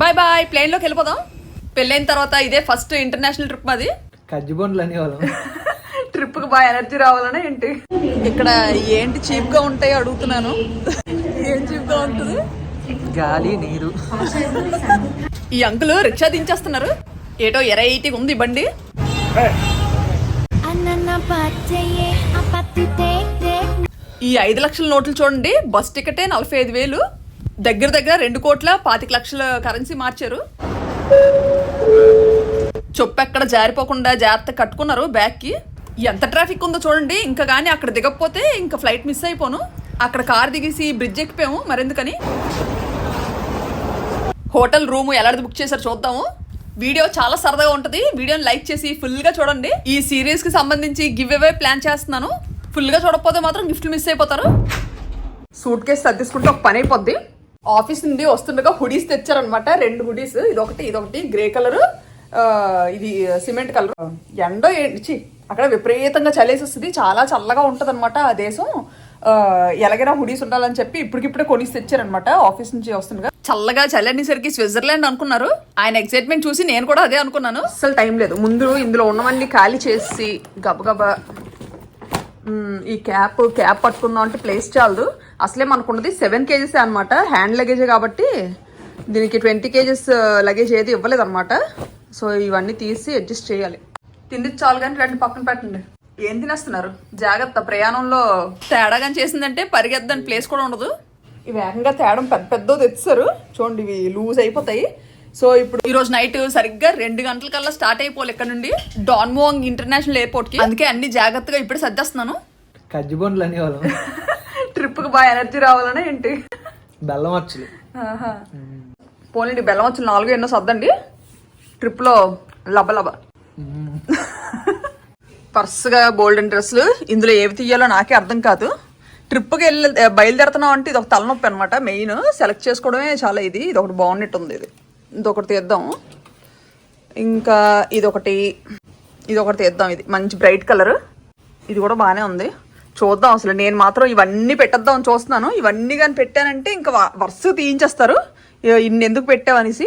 Bye bye ప్లేన్లోకి వెళ్ళిపోదాం. పెళ్ళైన తర్వాత ఇదే ఫస్ట్ ఇంటర్నేషనల్ ట్రిప్ మాది. కజ్జిబొండ్లు అనేవాళ్ళం ట్రిప్కి బాగా ఎనర్జీ రావాలనే ఏంటి? ఇక్కడ ఏంటి చీప్గా ఉంటాయి అడుగుతున్నాను. ఏం చీప్గా ఉంటుంది? గాలి నీరు. ఈ అంకుల్ రిక్షా దించేస్తున్నారు. ఏటో ఎరైటీగా ఉంది బండి. ఈ ఐదు లక్షల నోట్లు చూడండి. బస్ టికెటే నలభై ఐదు వేలు. దగ్గర దగ్గర రెండు కోట్ల పాతిక లక్షల కరెన్సీ మార్చారు. చొప్పు ఎక్కడ జారిపోకుండా జాగ్రత్త కట్టుకున్నారు బ్యాగ్కి ఎంత ట్రాఫిక్ ఉందో చూడండి ఇంకా కానీ అక్కడ దిగకపోతే ఇంకా ఫ్లైట్ మిస్ అయిపోను. అక్కడ కార్ దిగేసి బ్రిడ్జ్ ఎక్కిపోయాము మరెందుకని? హోటల్ రూమ్ ఎలాంటిది బుక్ చేశారు చూద్దాము. వీడియో చాలా సరదాగా ఉంటుంది. వీడియోని లైక్ చేసి ఫుల్గా చూడండి. ఈ సిరీస్కి సంబంధించి గివ్ అవే ప్లాన్ చేస్తున్నాను. ఫుల్గా చూడకపోతే మాత్రం గిఫ్ట్ మిస్ అయిపోతారు. సూట్ కేసు సర్దిసుకుంటే ఒక పని అయిపోద్ది. ఆఫీస్ నుండి వస్తుండగా హుడీస్ తెచ్చారనమాట రెండు హుడీస్. ఇది ఒకటి ఇది ఒకటి గ్రే కలర్. ఇది సిమెంట్ కలర్. ఎండో ఏంటి అక్కడ విపరీతంగా చలేసి వస్తుంది చాలా చల్లగా ఉంటుంది ఆ దేశం. ఎలాగైనా హుడీస్ ఉండాలని చెప్పి ఇప్పటికిప్పుడే కొనిసి తెచ్చారనమాట ఆఫీస్ నుంచి వస్తుండగా. చల్లగా చల్లనేసరికి స్విట్జర్లాండ్ అనుకున్నారు. ఆయన ఎక్సైట్మెంట్ చూసి నేను కూడా అదే అనుకున్నాను. అసలు టైం లేదు. ముందు ఇందులో ఉన్నవన్నీ ఖాళీ చేసి గబగబా ఈ క్యాప్ క్యాప్ పట్టుకుందాం అంటే ప్లేస్ చాలదు. అసలే మనకున్నది సెవెన్ కేజెస్ అనమాట హ్యాండ్ లగేజ్ కాబట్టి దీనికి ట్వంటీ కేజెస్ లగేజ్ ఏది ఇవ్వలేదు అనమాట సో ఇవన్నీ తీసి అడ్జస్ట్ చేయాలి. తిండి చాలు కానీ రెండు పక్కన పెట్టండి. ఏం తినేస్తున్నారు? జాగ్రత్త ప్రయాణంలో తేడాగా చేసిందంటే పరిగెద్దని ప్లేస్ కూడా ఉండదు. ఇవి ఏకంగా తేడం పెద్ద పెద్ద తెచ్చారు చూడండి ఇవి లూజ్ అయిపోతాయి. సో ఇప్పుడు ఈ రోజు నైట్ సరిగ్గా రెండు గంటల కల్లా స్టార్ట్ అయిపోవాలి ఇక్కడ నుండి. డాన్మోంగ్ ఇంటర్నేషనల్ ఎయిర్పోర్ట్కి. అందుకే అన్ని జాగ్రత్తగా ఇప్పుడు సర్దేస్తున్నాను. కజ్జిబొండ్లు అనేవాళ్ళం. ట్రిప్కి బాగా ఎనర్జీ రావాలనే ఏంటి? బెల్లం వచ్చులు పోలండి బెల్లం వచ్చి నాలుగు ఎన్నో సర్దండి. ట్రిప్లో లబ లబ. పర్స్గా గోల్డెన్ డ్రెస్సులు ఇందులో ఏవి తీయాలో నాకే అర్థం కాదు. ట్రిప్కి వెళ్ళి బయలుదేరుతున్నాం అంటే ఇది ఒక తలనొప్పి అనమాట మెయిన్ సెలెక్ట్ చేసుకోవడమే చాలా ఇది. ఇది ఒకటి బాగున్నట్టు ఉంది ఇది. ఇది ఒకటి తీద్దాం. ఇంకా ఇది ఒకటి ఇది ఒకటి తీద్దాం ఇది. మంచి బ్రైట్ కలర్ ఇది కూడా బాగానే ఉంది. చూద్దాం అసలు. నేను మాత్రం ఇవన్నీ పెట్టేద్దాం అని చూస్తున్నాను. ఇవన్నీ కానీ పెట్టానంటే ఇంకా వరుస తీయించేస్తారు. ఇన్ని ఎందుకు పెట్టావనేసి.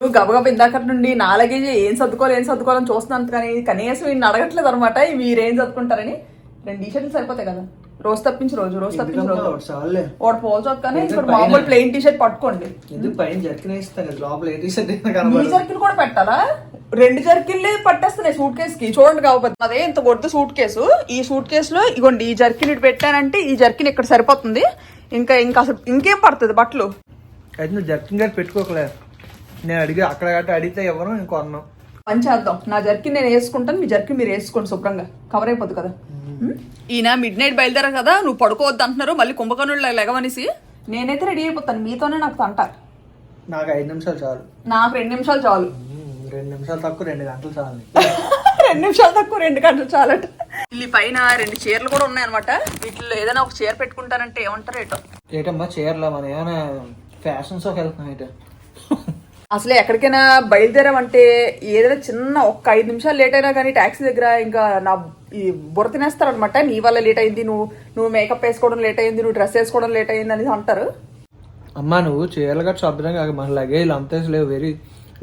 గబగబ ఇందాక నుండి నా లగేజ్ ఏం సర్దుకోవాలి ఏం సర్దుకోవాలని చూస్తున్నాను కానీ కనీసం ఇన్ని అడగట్లేదు అనమాట మీరు ఏం చదువుకుంటారని రెండు టీ షర్ట్లు సరిపోతాయి కదా. రోజు తప్పించి రోజు రోజు తప్పించి రోజు. చాలే. ఒకటి పోల్చొద్దు కానీ ఇప్పుడు మామూలు ప్లెయిన్ టీ షర్ట్ పట్టుకోండి. ఎందుకు పైన జర్కిన్ వేస్తా కదా లోపల ఏ కూడా పెట్టాలా? రెండు జర్కిన్లే పట్టేస్తున్నాయి సూట్ కేసు కి చూడండి కాబట్టి అదే ఇంత గొడ్డు సూట్ కేసు ఈ సూట్ కేసులో ఇగోండి ఈ జర్కిన్ ఇటు పెట్టానంటే ఈ జర్కిన్ ఇక్కడ సరిపోతుంది. ఇంకా ఇంకా అసలు ఇంకేం పడుతుంది బట్టలు? అయితే నువ్వు జర్కిన్ గారు పెట్టుకోకలే. నేను అడిగి అక్కడ గట్ట అడిగితే ఎవరు? నేను కొన్నాం పని చేద్దాం. నా జర్కిన్ నేను వేసుకుంటాను మీ జర్కిన్ మీరు వేసుకోండి శుభ్రంగా. కవర్ అయిపోద్ది కదా? ఈయన మిడ్ నైట్ బయలుదేరా కదా నువ్వు పడుకోవద్దు అంటున్నారు మళ్ళీ కుంభకర్ణుడు లెగవనేసి నేనైతే రెడీ అయిపోతాను మీతోనే నాకు తంట. నాకు ఐదు నిమిషాలు చాలు. నాకు రెండు నిమిషాలు చాలు. రెండు నిమిషాలు తక్కువ రెండు గంటలు చాలు రెండు నిమిషాలు తక్కువ రెండు గంటలు చాలట. ఇల్లి పైన రెండు చీరలు కూడా ఉన్నాయన్నమాట. వీటిలో ఏదైనా ఒక చీర పెట్టుకుంటానంటే ఏమంటారు ఏటో? ఏటమ్మా చీరలా? మన ఏమైనా ఫ్యాషన్ షోకి వెళ్తున్నాం అయితే అసలు ఎక్కడికైనా బయలుదేరామంటే ఏదైనా చిన్న ఒక్క ఐదు నిమిషాలు లేట్ అయినా కానీ ట్యాక్సీ దగ్గర ఇంకా నా ఈ బుర్ర తినేస్తారనమాట నీ వల్ల లేట్ అయింది నువ్వు నువ్వు మేకప్ వేసుకోవడం లేట్ అయింది నువ్వు డ్రెస్ వేసుకోవడం లేట్ అయింది అని అంటారు. అమ్మా నువ్వు చీరలు గట్ట శుభ్రం కాక మన లగేజ్ అంతే లేవు very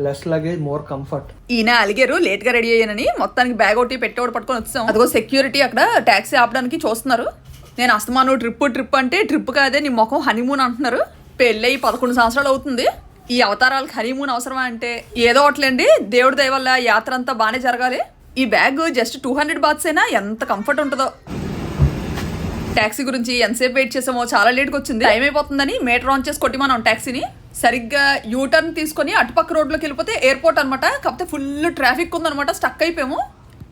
less luggage more comfort ఈయన అలిగారు లేట్గా రెడీ అయ్యానని. మొత్తానికి బ్యాగ్ ఒకటి పెట్టేవాడు పట్టుకొని వచ్చాం. అదిగో సెక్యూరిటీ అక్కడ ట్యాక్సీ ఆపడానికి చూస్తున్నారు. నేను అస్తమాను ట్రిప్ ట్రిప్ అంటే ట్రిప్ కాదే నీ ముఖం హనీమూన్ అంటున్నారు. పెళ్ళయి పదకొండు సంవత్సరాలు అవుతుంది. ఈ అవతారాలకు హనీమూన్ అవసరమా అంటే ఏదో ఒకట్లేండి. దేవుడి దయ వల్ల యాత్ర అంతా బాగానే జరగాలి. ఈ bag just two hundred bahts అయినా ఎంత కంఫర్ట్ ఉంటుందో. ట్యాక్సీ గురించి ఎంతసేపు వెయిట్ చేసామో చాలా లేట్కి వచ్చింది. టైం అయిపోతుందని మీటర్ ఆన్ చేసి కొట్టి మనం ట్యాక్సీని సరిగ్గా యూ టర్న్ తీసుకొని అటుపక్క రోడ్లోకి వెళ్ళిపోతే ఎయిర్పోర్ట్ అనమాట కాకపోతే ఫుల్ ట్రాఫిక్ ఉందనమాట స్టక్ అయిపోయాము.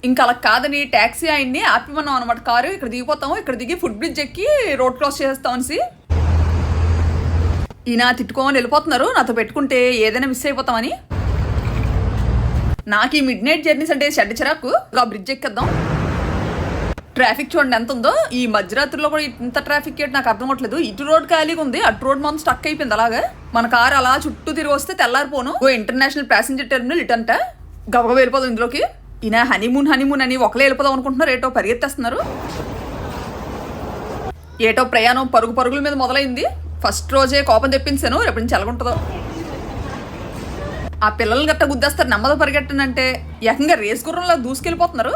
ఇంకా అలా కాదని ట్యాక్సీ ఆయన్ని ఆపిమన్నాం అనమాట కారు. ఇక్కడ దిగిపోతాము. ఇక్కడ దిగి ఫుడ్ బ్రిడ్జ్ ఎక్కి రోడ్ క్రాస్ చేస్తాం అనేసి. ఈయన తిట్టుకోమని వెళ్ళిపోతున్నారు. నాతో పెట్టుకుంటే ఏదైనా మిస్ అయిపోతామని. నాకు ఈ మిడ్ నైట్ జర్నీస్ అంటే చెడ్డ చిరాకు. ఆ బ్రిడ్జ్ ఎక్కేద్దాం. ట్రాఫిక్ చూడండి ఎంత ఉందో? ఈ మధ్యరాత్రిలో కూడా ఇంత ట్రాఫిక్ ఏంటి నాకు అర్థం అవట్లేదు ఇటు రోడ్ ఖాళీగా ఉంది అటు రోడ్ మనం స్టక్ అయిపోయింది అలాగా? మన కారు అలా చుట్టూ తిరిగి వస్తే తెల్లారిపోను. ఓ ఇంటర్నేషనల్ ప్యాసింజర్ టెర్మినల్ ఇటంట గబగబ వెళ్ళిపోదాం ఇందులోకి. ఈయన హనీమూన్ హనీమూన్ అని ఒకలే వెళ్ళిపోదాం అనుకుంటున్నారు. ఏటో పరిగెత్తేస్తున్నారు. ఏటో ప్రయాణం పరుగు పరుగుల మీద మొదలైంది. ఫస్ట్ రోజే కోపం తెప్పించాను. రేపు నుంచి ఎలాగుంటుందో. ఆ పిల్లల్ని గట్ట గుద్దేస్తారు. నెమ్మది పరిగెట్టనంటే. ఏకంగా రేస్ గుర్రంలో దూసుకెళ్ళిపోతున్నారు.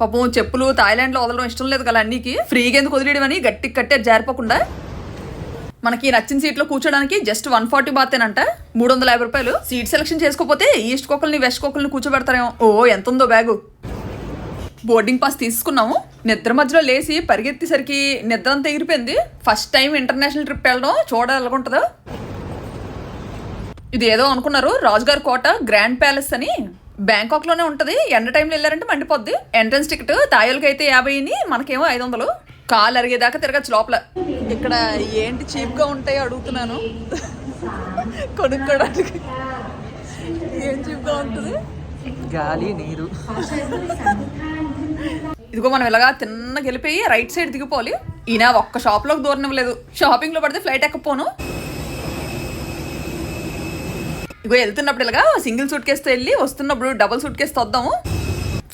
పాపం చెప్పులు థాయిలాండ్లో వదలడం ఇష్టం లేదు కదా అన్నికి. ఫ్రీగా ఎందుకు వదిలేయడం అని గట్టి కట్టే జారిపోకుండా మనకి నచ్చిన సీట్లో కూర్చోడానికి జస్ట్ వన్ ఫార్టీ బాతేనంట. మూడు వందల యాభై రూపాయలు. సీట్ సెలెక్షన్ చేసుకోకపోతే ఈస్ట్ కోకల్ని వెస్ట్ కోకల్ని కూర్చోబెడతారేమో. ఓ ఎంత ఉందో బ్యాగు. బోర్డింగ్ పాస్ తీసుకున్నాము. నిద్ర మధ్యలో లేచి పరిగెత్తేసరికి నిద్ర అంతా ఎగిరిపోయింది. ఫస్ట్ టైం ఇంటర్నేషనల్ ట్రిప్ వెళ్ళడం చూడ ఎలాగుంటుందో. ఇది ఏదో అనుకున్నారు. రాజుగారి కోట గ్రాండ్ ప్యాలెస్ అని. బ్యాంకాక్లోనే ఉంటది. ఎండ టైంలో వెళ్ళారంటే మండిపోద్ది. ఎంట్రన్స్ టికెట్ తాయలకి అయితే యాభై మనకేమో ఐదు వందలు కాలు అరిగేదాకా తిరగచ్చు లోపల. ఇక్కడ ఏంటి చీప్గా ఉంటాయో అడుగుతున్నాను. కొనుక్కోడానికి. ఏం చీప్గా ఉంటుంది? గాలి నీరు. ఇదిగో మనం ఇలాగా తిన్నగా వెళ్ళిపోయి రైట్ సైడ్ దిగిపోవాలి. ఈయన ఒక్క షాప్లోకి దూరనివ్వలేదు. షాపింగ్లో పడితే ఫ్లైట్ ఎక్కపోను ఇగో వెళ్తున్నప్పుడు ఇలాగా సింగిల్ సూట్ కేసుతో వెళ్ళి వస్తున్నప్పుడు డబుల్ సూట్ కేసు వద్దాము.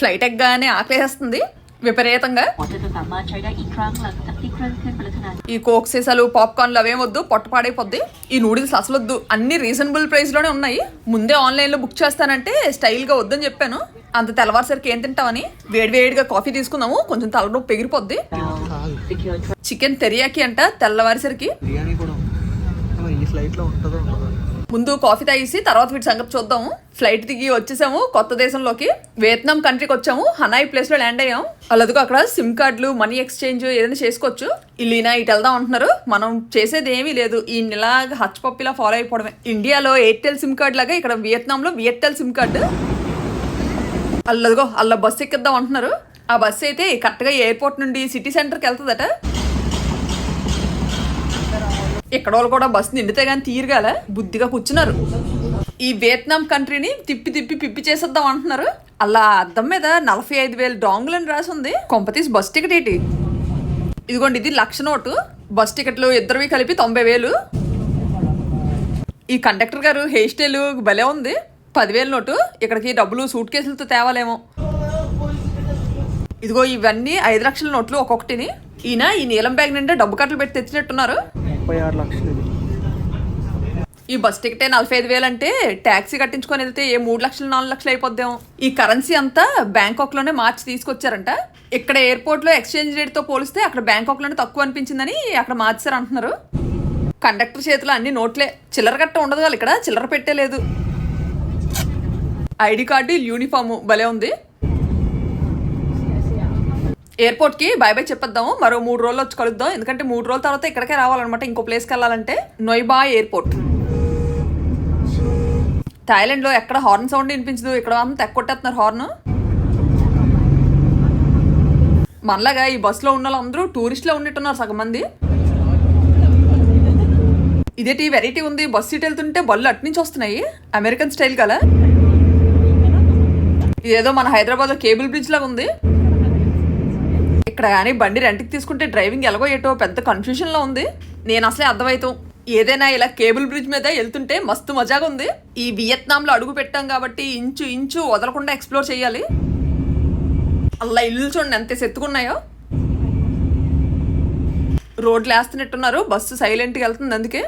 ఫ్లైట్ ఎగ్గానే ఆకలేసేస్తుంది విపరీతంగా. ఈ కోక్ సీసాలు పాప్కార్న్లు అవేం వద్దు పొట్ట పాడైపోద్ది. ఈ నూడిల్స్ అసలు వద్దు అన్ని రీజనబుల్ ప్రైస్లోనే ఉన్నాయి. ముందే ఆన్లైన్లో బుక్ చేస్తానంటే స్టైల్గా వద్దని చెప్పాను. అంత తెల్లవారుసరికి ఏం తింటామని వేడివేడిగా కాఫీ తీసుకుందాము కొంచెం తలనొప్పి పెగిరిపోద్ది చికెన్ తెరియాకి అంట తెల్లవారిసరికి. ముందు కాఫీ తాగేసి తర్వాత వీటి సంగతి చూద్దాము ఫ్లైట్ దిగి వచ్చేసాము. కొత్త దేశంలోకి. వియత్నాం కంట్రీకి వచ్చాము. హనాయ్ ప్లేస్లో ల్యాండ్ అయ్యాం. అలాదిగో అక్కడ సిమ్ కార్డులు మనీ ఎక్స్చేంజ్ ఏదైనా చేసుకోవచ్చు. ఇల్లీనా ఇటు వెళ్దాం అంటున్నారు. మనం చేసేది ఏమీ లేదు. ఈ ఇలాగ హచ్ పప్పిలా ఫాలో అయిపోవడమే. ఇండియాలో ఎయిర్టెల్ సిమ్ కార్డ్ లాగా ఇక్కడ వియత్నాంలో వియర్టెల్ సిమ్ కార్డు అల్లదిగో అల్ల బస్సు ఎక్కిద్దాం అంటున్నారు. ఆ బస్సు అయితే కరెక్ట్గా ఎయిర్పోర్ట్ నుండి సిటీ సెంటర్కి వెళ్తుందట. ఇక్కడ వాళ్ళు కూడా బస్సు నిండితే కానీ తీరుగాల బుద్ధిగా కూర్చున్నారు. ఈ వియత్నాం కంట్రీని తిప్పి తిప్పి పిప్పి చేసేద్దాం అంటున్నారు. అలా అద్దం మీద నలభై ఐదు వేలు డాంగులు అని రాసి ఉంది కొంపతీసి బస్ టికెట్ ఏంటి? ఇదిగోండి ఇది లక్ష నోటు. బస్ టికెట్లు ఇద్దరివి కలిపి తొంభై వేలు. ఈ కండక్టర్ గారు హెయిర్ స్టైల్ భలే ఉంది. పదివేల నోటు. ఇక్కడికి డబ్బులు సూట్ కేసులతో తేవాలేమో. ఇదిగో ఇవన్నీ ఐదు లక్షల నోట్లు ఒక్కొక్కటిని. ఈయన ఈ నీలం బ్యాగ్ నిండా డబ్బు కట్టలు పెట్టి తెచ్చినట్టున్నారు. ముప్పై ఆరు లక్షలు ఇది. ఈ బస్ టికెటే నలభై ఐదు వేలు అంటే ట్యాక్సీ కట్టించుకొని వెళ్తే ఏ మూడు లక్షలు నాలుగు లక్షలు అయిపోద్దాం ఈ కరెన్సీ అంతా బ్యాంకాక్లోనే మార్చి తీసుకొచ్చారంట. ఇక్కడ ఎయిర్పోర్ట్లో ఎక్స్చేంజ్ రేట్తో పోలిస్తే అక్కడ బ్యాంకాక్లోనే తక్కువ అనిపించిందని అక్కడ మార్చారు అంటున్నారు. కండక్టర్ చేతిలో అన్ని నోట్లే. చిల్లర గట్ట ఉండదు వాళ్ళు ఇక్కడ చిల్లర పెట్టలేదు ఐడి కార్డు యూనిఫామ్ భలే ఉంది. ఎయిర్పోర్ట్కి బై బై చెప్పేద్దాము. మరో మూడు రోజులు వచ్చి కలుద్దాం. ఎందుకంటే మూడు రోజుల తర్వాత ఇక్కడికే రావాలన్నమాట. ఇంకో ప్లేస్కి వెళ్ళాలంటే నొయ్బా ఎయిర్పోర్ట్. థాయిలాండ్లో ఎక్కడ హార్న్ సౌండ్ వినిపించదు. ఇక్కడ అంతా ఎక్కొట్టేస్తున్నారు హార్న్. మనలాగా ఈ బస్సులో ఉన్న వాళ్ళందరూ టూరిస్ట్లో ఉన్నట్టున్నారు సగం మంది. ఇదేటి వెరైటీ ఉంది. బస్ సీట్ వెళ్తుంటే బళ్ళు అటు నుంచి వస్తున్నాయి. అమెరికన్ స్టైల్ కదా. ఇదేదో మన హైదరాబాద్లో కేబుల్ బ్రిడ్జ్ లాగా ఉంది. ఇక్కడ కానీ బండి రెంట్కి తీసుకుంటే డ్రైవింగ్ ఎలాగో ఏటో పెద్ద కన్ఫ్యూషన్లో ఉంది. నేను అసలే అర్థమవుతాం ఏదైనా ఇలా కేబుల్ బ్రిడ్జ్ మీద వెళ్తుంటే మస్తు మజాగా ఉంది. ఈ వియత్నాంలో అడుగు పెట్టాం కాబట్టి ఇంచు ఇంచు వదలకుండా ఎక్స్ప్లోర్ చేయాలి. అలా ఇల్లు చూడండి ఎంత ఎత్తుకున్నాయో. రోడ్లు వేస్తున్నట్టున్నారు బస్సు సైలెంట్గా వెళ్తుంది అందుకే.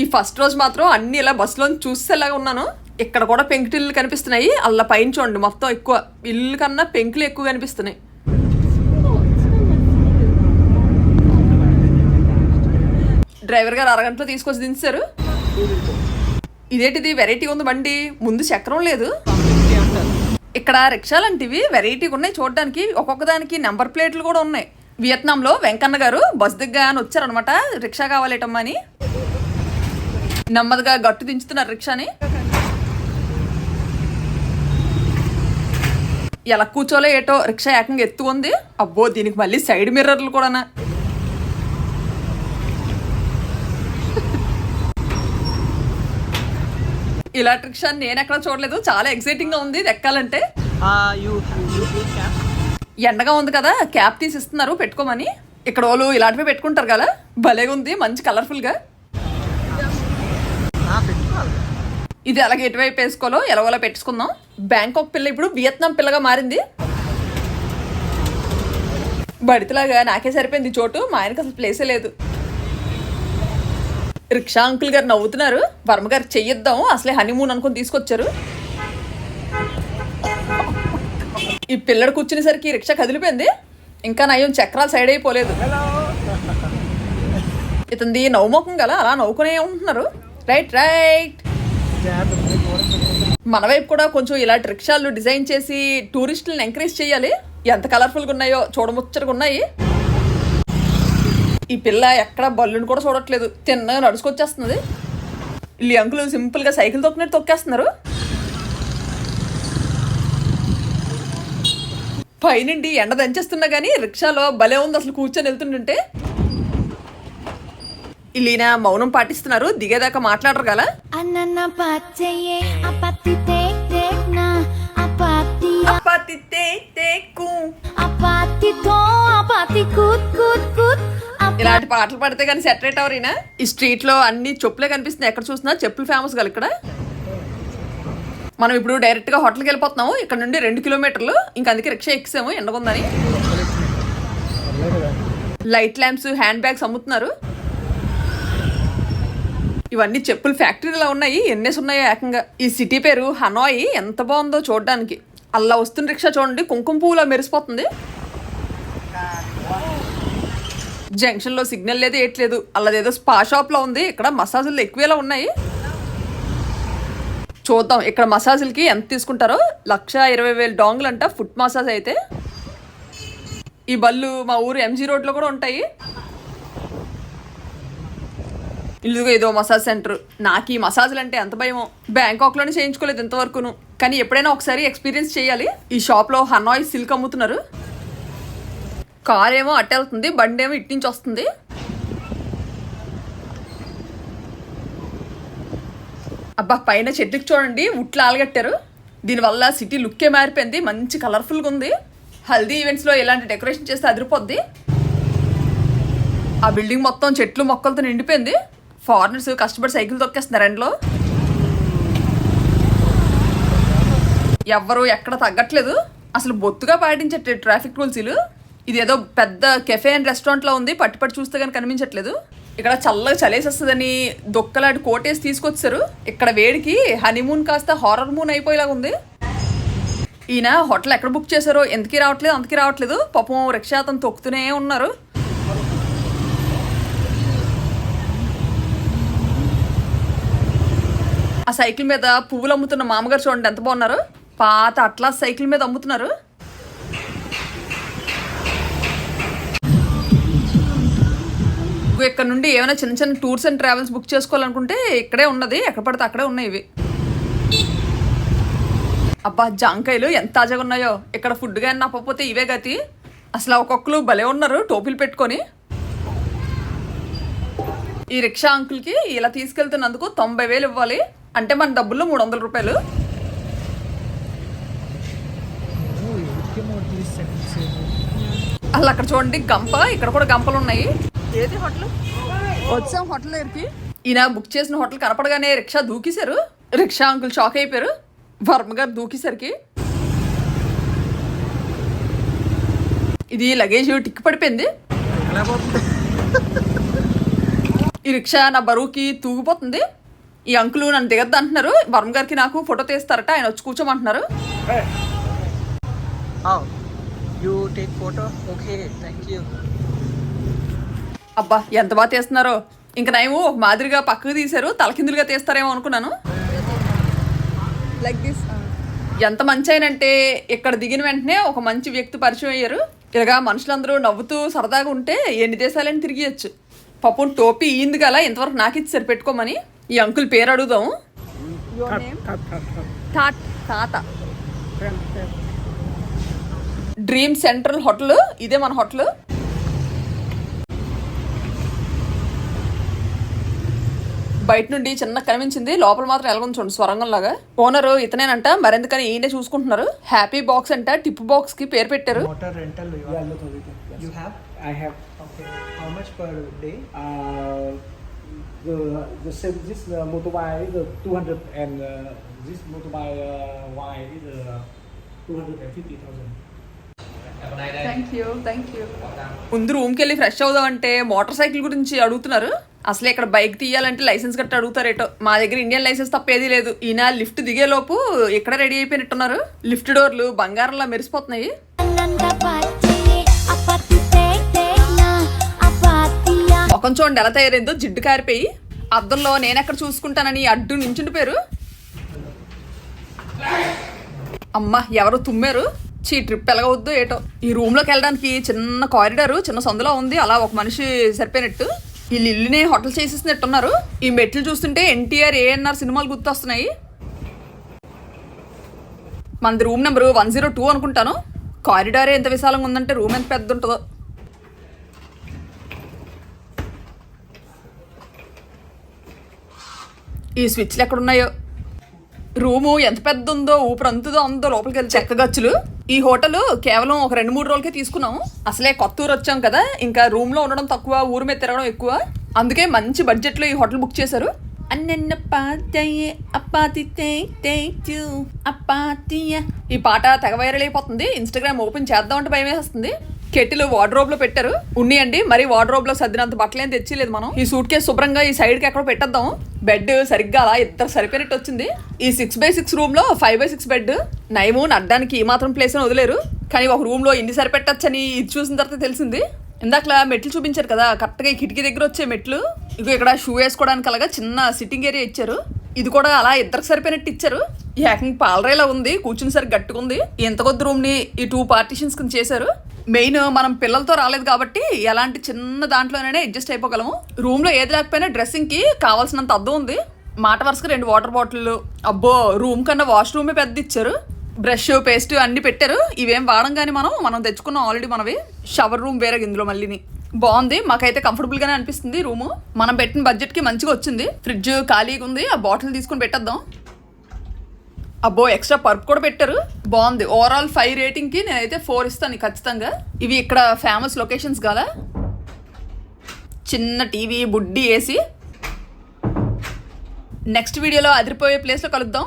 ఈ ఫస్ట్ రోజు మాత్రం అన్ని ఇలా బస్సులో చూసేలాగా ఉన్నాను. ఇక్కడ కూడా పెంకుటిల్లు కనిపిస్తున్నాయి. అలా పైన చూడండి మొత్తం ఎక్కువ ఇల్లు కన్నా పెంకులు ఎక్కువ కనిపిస్తున్నాయి. డ్రైవర్ గారు అరగంటలో తీసుకొచ్చి దించారు. ఇదేంటిది? వెరైటీ ఉంది బండి. ముందు చక్రం లేదు. ఇక్కడ రిక్షాలంటివి వెరైటీగా ఉన్నాయి చూడడానికి. ఒక్కొక్క దానికి నెంబర్ ప్లేట్లు కూడా ఉన్నాయి. వియత్నాంలో వెంకన్న గారు బస్ దిగ్గాని వచ్చారనమాట రిక్షా కావాలేటమ్మా అని. నెమ్మదిగా గట్టు దించుతున్నారు రిక్షాని. ఎలా కూర్చోలే ఏటో రిక్షా ఏకంగా ఎత్తు ఉంది. అబ్బో దీనికి మళ్ళీ సైడ్ మిర్రర్లు కూడానా? ఇలాంటి రిక్షా నేను ఎక్కడ చూడలేదు. చాలా ఎక్సైటింగ్గా ఉంది. ఇది ఎక్కాలంటే. ఎండగా ఉంది కదా క్యాప్ తీసి ఇస్తున్నారు పెట్టుకోమని. ఇక్కడ వాళ్ళు ఇలాంటివి పెట్టుకుంటారు కదా. భలేగా ఉంది మంచి కలర్ఫుల్గా. ఇది అలాగే ఎటువైపు వేసుకోవాలో ఎలాగోలా పెట్టుకుందాం. బ్యాంకాక్ పిల్ల ఇప్పుడు వియత్నాం పిల్లగా మారింది. బడితలాగా నాకే సరిపోయింది చోటు మా ఆయనకి అసలు ప్లేసే లేదు. రిక్షా అంకుల్ గారు నవ్వుతున్నారు వర్మ గారు చెయ్యిద్దాం అసలే హనీమూన్ అనుకుని తీసుకొచ్చారు. ఈ పిల్లడు కూర్చునేసరికి రిక్షా కదిలిపోయింది. ఇంకా నయం చక్రాలు సైడ్ అయిపోలేదు. ఇతంది నవ్వుముఖం గల అలా నవ్వుకునే ఉంటున్నారు. రైట్ రైట్ మన వైపు కూడా కొంచెం ఇలాంటి రిక్షాలు డిజైన్ చేసి టూరిస్టులను ఎంకరేజ్ చేయాలి. ఎంత కలర్ఫుల్గా ఉన్నాయో చూడముచ్చటగా ఉన్నాయి. ఈ పిల్ల ఎక్కడ బల్లుని కూడా చూడట్లేదు. తిన్నగా నడుచుకొచ్చేస్తుంది వీళ్ళు అంకులు సింపుల్గా సైకిల్ తొక్కినట్టు తొక్కేస్తున్నారు. పైనుండి ఎండ దంచేస్తున్నా కానీ రిక్షాలో భలే ఉంది అసలు కూర్చొని వెళ్తుంటుంటే. వీళ్ళీన మౌనం పాటిస్తున్నారు. దిగేదాకా మాట్లాడరు కదా? kut kut kut apati ఇలాంటి పాటలు పడితే కానీ సెటరేట్ అవరీనా ఈ స్ట్రీట్లో అన్ని చెప్పులే కనిపిస్తున్నాయి. ఎక్కడ చూసినా చెప్పులు ఫేమస్ కదా ఇక్కడ. మనం ఇప్పుడు డైరెక్ట్గా హోటల్కి వెళ్ళిపోతున్నాము. ఇక్కడ నుండి రెండు కిలోమీటర్లు. ఇంకా అందుకే రిక్షా ఎక్కాము ఎండకుందని. లైట్ ల్యాంప్స్ హ్యాండ్ బ్యాగ్స్ అమ్ముతున్నారు. ఇవన్నీ చెప్పులు ఫ్యాక్టరీలో ఉన్నాయి ఎన్నేసి ఉన్నాయో ఏకంగా. ఈ సిటీ పేరు హనాయ్ ఎంత బాగుందో చూడడానికి. అలా వస్తున్న రిక్షా చూడండి కుంకుమ పువ్వులా మెరిసిపోతుంది. జంక్షన్లో సిగ్నల్ లేదు ఏట్లేదు అల్లదేదో స్పా షాప్లో ఉంది ఇక్కడ మసాజులు ఎక్కువేలా ఉన్నాయి. చూద్దాం ఇక్కడ మసాజులకి ఎంత తీసుకుంటారో. లక్ష ఇరవై వేలు డాంగులు అంట ఫుట్ మసాజ్ అయితే. ఈ బళ్ళు మా ఊరు ఎంజీ రోడ్లో కూడా ఉంటాయి. ఇల్లుగా ఏదో మసాజ్ సెంటర్. నాకు ఈ మసాజ్లు అంటే ఎంత భయమో. బ్యాంకాక్లోనే చేయించుకోలేదు ఇంతవరకును. కానీ ఎప్పుడైనా ఒకసారి ఎక్స్పీరియన్స్ చేయాలి. ఈ షాప్లో హనాయ్ సిల్క్ అమ్ముతున్నారు. కార్ ఏమో అట్ట వెళ్తుంది బండి ఏమో ఇటు నుంచి వస్తుంది. అబ్బా పైన చెట్టుకి చూడండి ఉట్లు ఆలగట్టారు. దీనివల్ల సిటీ లుక్కే మారిపోయింది మంచి కలర్ఫుల్గా ఉంది. హల్దీ ఈవెంట్స్లో ఇలాంటి డెకరేషన్ చేస్తే అదిరిపోద్ది. ఆ బిల్డింగ్ మొత్తం చెట్లు మొక్కలతో నిండిపోయింది. ఫారినర్స్ కష్టపడి సైకిల్ తొక్కేస్తున్నారు ఎండలో ఎవ్వరు ఎక్కడ తగ్గట్లేదు. అసలు బొత్తుగా పాటించట్లేదు ట్రాఫిక్ రూల్స్ వీళ్ళు ఇది ఏదో పెద్ద కెఫే అండ్ రెస్టారెంట్లో ఉంది. పట్టి పట్టి చూస్తే కానీ కనిపించట్లేదు. ఇక్కడ చల్లగా చలేసేస్తుందని దొక్కలాంటి కోటేసి తీసుకొచ్చారు. ఇక్కడ వేడికి హనీమూన్ కాస్త హారర్ మూన్ అయిపోయేలాగా ఉంది. ఈయన హోటల్ ఎక్కడ బుక్ చేశారో ఎందుకు రావట్లేదు అంతకి రావట్లేదు. పాపం రిక్షా అతను తొక్కుతూనే ఉన్నారు. ఆ సైకిల్ మీద పువ్వులు అమ్ముతున్న మామగారు చూడండి ఎంత బాగున్నారు? పాత అట్లా సైకిల్ మీద అమ్ముతున్నారు. ఇక్కడ నుండి ఏమైనా చిన్న చిన్న టూర్స్ అండ్ ట్రావెల్స్ బుక్ చేసుకోవాలనుకుంటే ఇక్కడే ఉన్నది ఎక్కడ పడితే అక్కడే ఉన్నాయి ఇవి. అబ్బా జాంకాయలు ఎంత తాజాగా ఉన్నాయో. ఇక్కడ ఫుడ్ కానీ నప్పకపోతే ఇవే గతి. అసలు ఒక్కొక్కరు భలే ఉన్నారు టోపీలు పెట్టుకొని. ఈ రిక్షా అంకుల్కి ఇలా తీసుకెళ్తున్నందుకు తొంభై వేలు ఇవ్వాలి. అంటే మన డబ్బుల్లో మూడు వందల రూపాయలు. అసలు అక్కడ చూడండి గంప. ఇక్కడ కూడా గంపలు ఉన్నాయి. ఏది హోటల్? వచ్చాం హోటల్ దగ్గరికి. ఈయన బుక్ చేసిన హోటల్ కనపడగానే రిక్షా దూకేశారు. రిక్షా అంకుల్ షాక్ అయిపోయారు. వర్మ గారు దూకేసరికి. ఇది లగేజ్ టిక్ పడిపోయింది. ఈ రిక్షా నా బరువుకి తూగిపోతుంది. ఈ అంకులు నన్ను దిగద్దు అంటున్నారు. వర్మ గారికి నాకు ఫోటో తీస్తారట ఆయన వచ్చి కూర్చోమంటున్నారు. You. అబ్బా ఎంత బాగా తీస్తున్నారో. ఇంక నయము ఒక మాదిరిగా పక్కకు తీశారు తలకిందులుగా తీస్తారేమో అనుకున్నాను. లైక్ దిస్ ఎంత మంచి అయినంటే ఇక్కడ దిగిన వెంటనే ఒక మంచి వ్యక్తి పరిచయం అయ్యారు. ఇలాగా మనుషులందరూ నవ్వుతూ సరదాగా ఉంటే ఎన్ని దేశాలని తిరిగియచ్చు పాపం టోపీ ఈంది గల ఇంతవరకు నాకు ఇచ్చారు పెట్టుకోమని ఈ అంకుల్ పేరు అడుగుదాం. టాట్ తాత డ్రీమ్ సెంట్రల్ హోటల్ ఇదే మన హోటల్ బయట నుండి చిన్న కనిపించింది. లోపల మాత్రం ఎలాగొంది చూడండి స్వరంగం లాగా. ఓనరు ఇతనేనంట మరెందుకని ఈయనే చూసుకుంటున్నారు. హ్యాపీ బాక్స్ అంట టిప్ బాక్స్కి పేరు పెట్టారు? I have. Okay. How much per day? Uh, the the same this uh, motorbike is uh, 200 and uh, this motorbike uh, wide is uh, 250,000. Thank you thank you ముందు రూమ్కి వెళ్ళి fresh అవుదాం అంటే motor cycle గురించి అడుగుతున్నారు. అసలు ఇక్కడ bike తీయాలంటే లైసెన్స్ గట్రా అడుగుతారేటో. మా దగ్గర ఇండియన్ లైసెన్స్ తప్ప ఏదీ లేదు. ఈయన లిఫ్ట్ దిగేలోపు ఇక్కడ రెడీ అయిపోయినట్టున్నారు? లిఫ్ట్ డోర్లు బంగారంలా మెరిసిపోతున్నాయి. చూడండి ఎలా తయారైందో జిడ్డు కారిపోయి అద్దంలో నేనెక్కడ చూసుకుంటానని అడ్డు నించుండిపోయారు అమ్మ ఎవరు తుమ్మారు? చీ ట్రిప్ ఎలాగవద్దు ఏటో. ఈ రూమ్లోకి వెళ్ళడానికి చిన్న కారిడార్ చిన్న సందులో ఉంది. అలా ఒక మనిషి సరిపోయినట్టు. వీళ్ళు ఇల్లునే హోటల్ చేసేసినట్టున్నారు. ఈ మెట్లు చూస్తుంటే ఎన్టీఆర్ ఏఎన్ఆర్ సినిమాలు గుర్తొస్తున్నాయి. మనది room number one zero two అనుకుంటాను. కారిడారే ఎంత విశాలంగా ఉందంటే రూమ్ ఎంత పెద్ద ఉంటుందో. ఈ స్విచ్లు ఎక్కడ ఉన్నాయో రూము ఎంత పెద్ద ఉందో ఊపిరి అంతుదో ఉందో లోపలికి వెళ్ళి చెక్క గచ్చులు. ఈ హోటల్ కేవలం ఒక రెండు మూడు రోజులకే తీసుకున్నాం అసలే కొత్త ఊరు వచ్చాం కదా ఇంకా రూమ్లో ఉండడం తక్కువ ఊరు మీద తిరగడం ఎక్కువ. అందుకే మంచి బడ్జెట్లో ఈ హోటల్ బుక్ చేశారు. ఈ పాట తెగ వైరల్ అయిపోతుంది. ఇన్స్టాగ్రామ్ ఓపెన్ చేద్దాం అంటే భయం వేస్తుంది కెటిల్ వార్డ్రోబ్లో పెట్టారు. ఉన్నాయండి. మరి వార్డ్రోబ్లో సర్దినంత బట్టలేం తెచ్చిలేదు మనం. ఈ సూట్ కేసు శుభ్రంగా ఈ సైడ్కి ఎక్కడ పెట్టేద్దాం. బెడ్ సరిగ్గా అలా ఇద్దరు సరిపోయినట్టు వచ్చింది. ఈ సిక్స్ బై సిక్స్ రూమ్లో ఫైవ్ బై సిక్స్ బెడ్ నయము నడ్డానికి ఈ మాత్రం ప్లేస్ అని వదిలేరు. కానీ ఒక రూమ్లో ఇన్ని సరిపెట్టచ్చని ఇది చూసిన తర్వాత తెలిసింది. ఇందాక మెట్లు చూపించారు కదా. కరెక్ట్గా ఈ కిటికీ దగ్గర వచ్చే మెట్లు. ఇక ఇక్కడ షూ వేసుకోవడానికి అలాగా చిన్న సిట్టింగ్ ఏరియా ఇచ్చారు. ఇది కూడా అలా ఇద్దరికి సరిపోయినట్టు ఇచ్చారు. యాకింగ్ పాలరేలా ఉంది కూర్చుని సరి గట్టుకుంది ఎంత కొద్ది రూమ్ని ఈ టూ పార్టీషన్స్ కింద చేశారు. మెయిన్ మనం పిల్లలతో రాలేదు కాబట్టి ఎలాంటి చిన్న దాంట్లోనే అడ్జస్ట్ అయిపోగలము. రూమ్లో ఏది లేకపోయినా డ్రెస్సింగ్కి కావాల్సినంత అద్దం ఉంది. మాట వరుసగా రెండు వాటర్ బాటిల్ అబ్బో రూమ్ కన్నా వాష్రూమే పెద్ద ఇచ్చారు. బ్రష్ పేస్ట్ అన్ని పెట్టారు. ఇవేం వాడం కానీ మనం మనం తెచ్చుకున్నాం ఆల్రెడీ మనవి. షవర్ రూమ్ వేరే ఇందులో మళ్ళీని. బాగుంది. మాకైతే కంఫర్టబుల్ గానే అనిపిస్తుంది రూము. మనం పెట్టిన బడ్జెట్కి మంచిగా వచ్చింది. ఫ్రిడ్జ్ ఖాళీగా ఉంది. ఆ బాటిల్ తీసుకుని పెట్టేద్దాం. అబ్బో ఎక్స్ట్రా పర్ప్ కూడా పెట్టారు. బాగుంది. ఓవరాల్ ఫైవ్ రేటింగ్కి నేనైతే ఫోర్ ఇస్తాను ఖచ్చితంగా. ఇవి ఇక్కడ ఫేమస్ లొకేషన్స్ కదా. చిన్న టీవీ బుడ్డి వేసి నెక్స్ట్ వీడియోలో అదిరిపోయే ప్లేస్లో కలుద్దాం.